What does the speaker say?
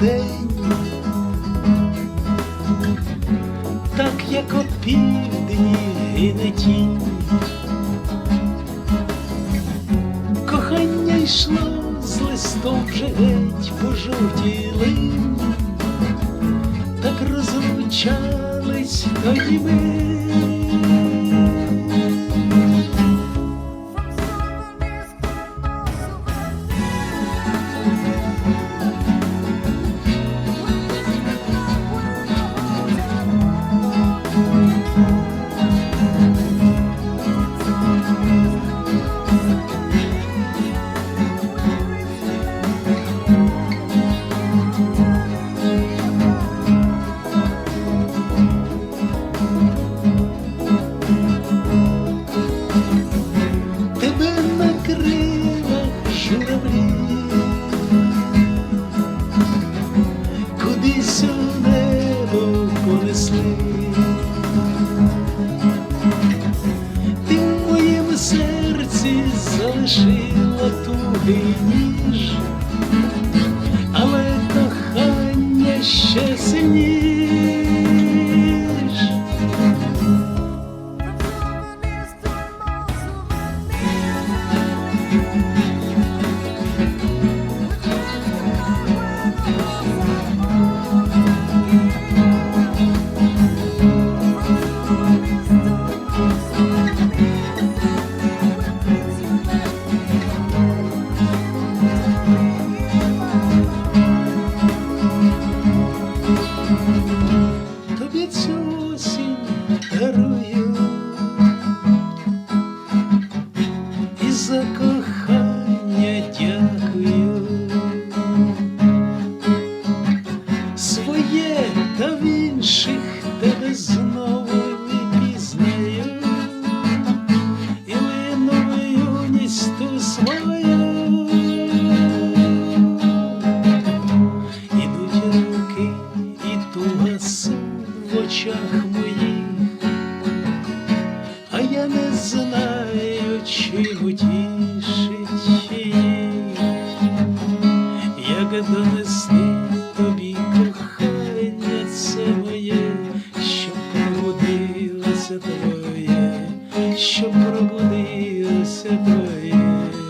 день, так як опівдні гине тінь. Кохання йшло з листом вже геть по жовтій лині, так розлучались тоді ми. Журавлі, кудись у небо понесли. Ти в моєму серці залишила тугий ніж, але кохання ще сильніш. Тобі цю осінь і за кохання дякую. Знову випізнаю і лину юність ту свою. Ідуть роки і туга в очах моїх, а я не знаю, чим утішити. bu değilse böyle